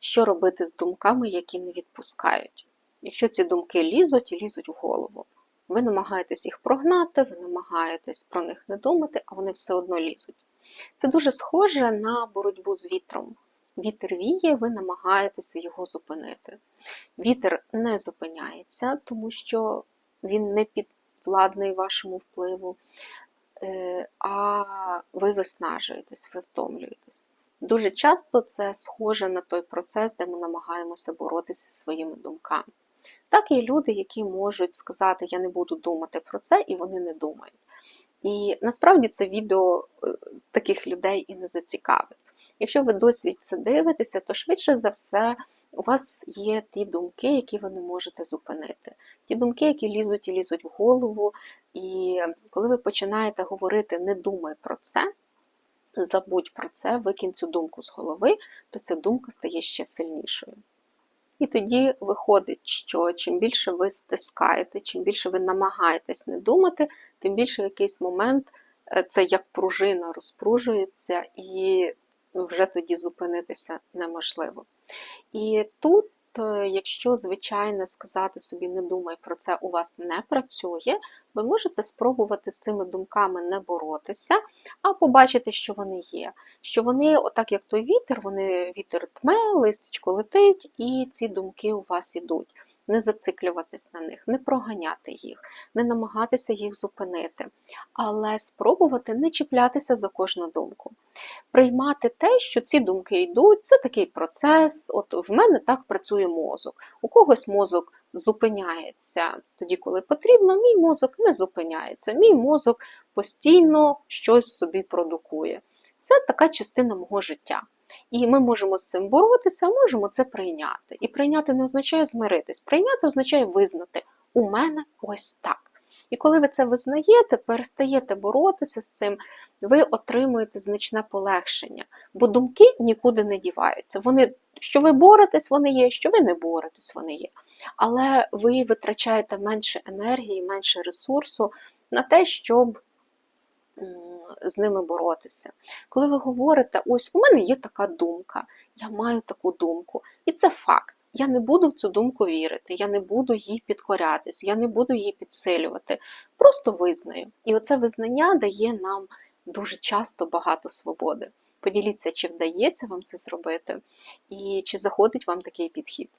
що робити з думками, які не відпускають. Якщо ці думки лізуть і лізуть в голову, ви намагаєтесь їх прогнати, ви намагаєтесь про них не думати, а вони все одно лізуть. Це дуже схоже на боротьбу з вітром. Вітер віє, ви намагаєтеся його зупинити. Вітер не зупиняється, тому що він не підвладний вашому впливу, е, а ви виснажуєтесь, ви втомлюєтесь. Дуже часто це схоже на той процес, де ми намагаємося боротися зі своїми думками. Так є люди, які можуть сказати, я не буду думати про це, і вони не думають. І насправді це відео е, таких людей і не зацікавить. Якщо ви досі це дивитеся, то швидше за все у вас є ті думки, які ви не можете зупинити. Ті думки, які лізуть і лізуть в голову. І коли ви починаєте говорити не думай про це, забудь про це, викинь цю думку з голови, то ця думка стає ще сильнішою. І тоді виходить, що чим більше ви стискаєте, чим більше ви намагаєтесь не думати, тим більше в якийсь момент е, це як пружина розпружується, і вже тоді зупинитися неможливо. І тут, е, якщо, звичайно, сказати собі, не думай про це, у вас не працює, ви можете спробувати з цими думками не боротися, а побачити, що вони є. Що вони, отак як той вітер, вони вітер тме, листечко летить, і ці думки у вас ідуть. Не зациклюватись на них, не проганяти їх, не намагатися їх зупинити, але спробувати не чіплятися за кожну думку. Приймати те, що ці думки йдуть, це такий процес. От в мене так працює мозок. У когось мозок зупиняється тоді, коли потрібно, мій мозок не зупиняється. Мій мозок постійно щось собі продукує. Це така частина мого життя. І ми можемо з цим боротися, можемо це прийняти. І прийняти не означає змиритись. Прийняти означає визнати, у мене ось так. І коли ви це визнаєте, перестаєте боротися з цим, ви отримуєте значне полегшення, бо думки нікуди не діваються. Вони, Що ви боретесь, вони є, що ви не боретесь, вони є. Але ви витрачаєте менше енергії, менше ресурсу на те, щоб з ними боротися. Коли ви говорите, ось у мене є така думка, я маю таку думку, і це факт. Я не буду в цю думку вірити, я не буду їй підкорятись, я не буду її підсилювати. Просто визнаю. І оце визнання дає нам дуже часто багато свободи. Поділіться, чи вдається вам це зробити, і чи заходить вам такий підхід.